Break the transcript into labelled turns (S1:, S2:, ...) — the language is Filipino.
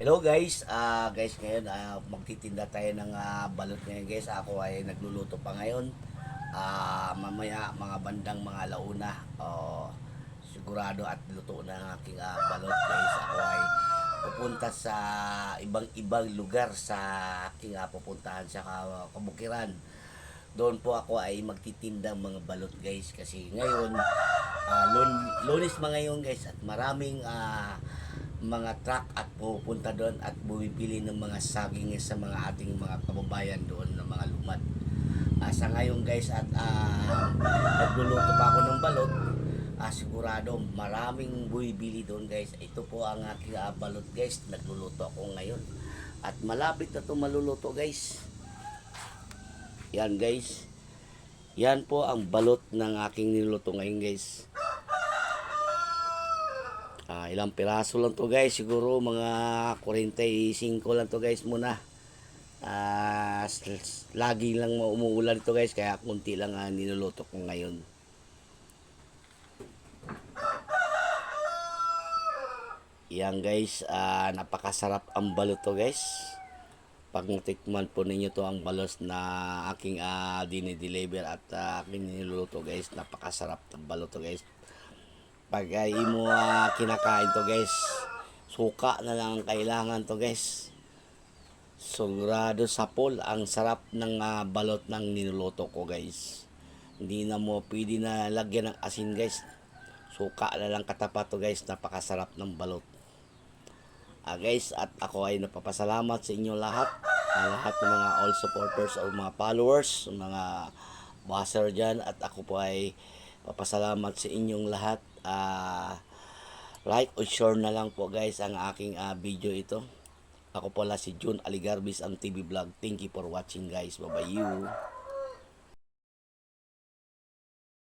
S1: Hello guys, ah guys ngayon ah, magtitinda tayo ng ah, balot ngayon guys. Ako ay nagluluto pa ngayon. Ah mamaya mga bandang mga launa. Oh, sigurado at luto na ang aking ah, balot guys. Ako ay pupunta sa ibang-ibang lugar sa aking ah, pupuntahan sa ka- kabukiran. Doon po ako ay magtitindang mga balot guys kasi ngayon ah, lun, lunis mga ngayon guys at maraming ah, mga truck at pupunta doon at bumibili ng mga saging sa mga ating mga kababayan doon ng mga lumad. Ah, sa ngayon guys at ah, nagluluto pa ako ng balot. Ah, sigurado maraming bumibili doon guys. Ito po ang aking ah, balot guys. Nagluluto ako ngayon. At malapit na ito maluluto guys. Yan guys. Yan po ang balot ng aking niluluto ngayon guys. Ilang piraso lang to guys, siguro mga 45 lang to guys muna. S- lagi lang umuulan to guys, kaya kunti lang ang niluluto ko ngayon. Yan guys, ah, napakasarap ang balot to guys. Pag natikman po ninyo to ang balos na aking ah, dinideliver at ah, aking niluluto guys, napakasarap ng balot to guys pag ay mo ah, kinakain to guys. Suka na lang ang kailangan to guys. Sigurado sa pool ang sarap ng ah, balot ng niluluto ko guys. Hindi na mo pwede na lagyan ng asin guys. Suka na lang katapat to guys. Napakasarap ng balot. Ah guys at ako ay napapasalamat sa inyo lahat. Ang lahat ng mga all supporters o mga followers mga washer dyan. At ako po ay papasalamat sa inyong lahat Ah, like o share na lang po guys ang aking ah, video ito. Ako pala si June Aligarbis ang TV vlog. Thank you for watching guys. Bye bye you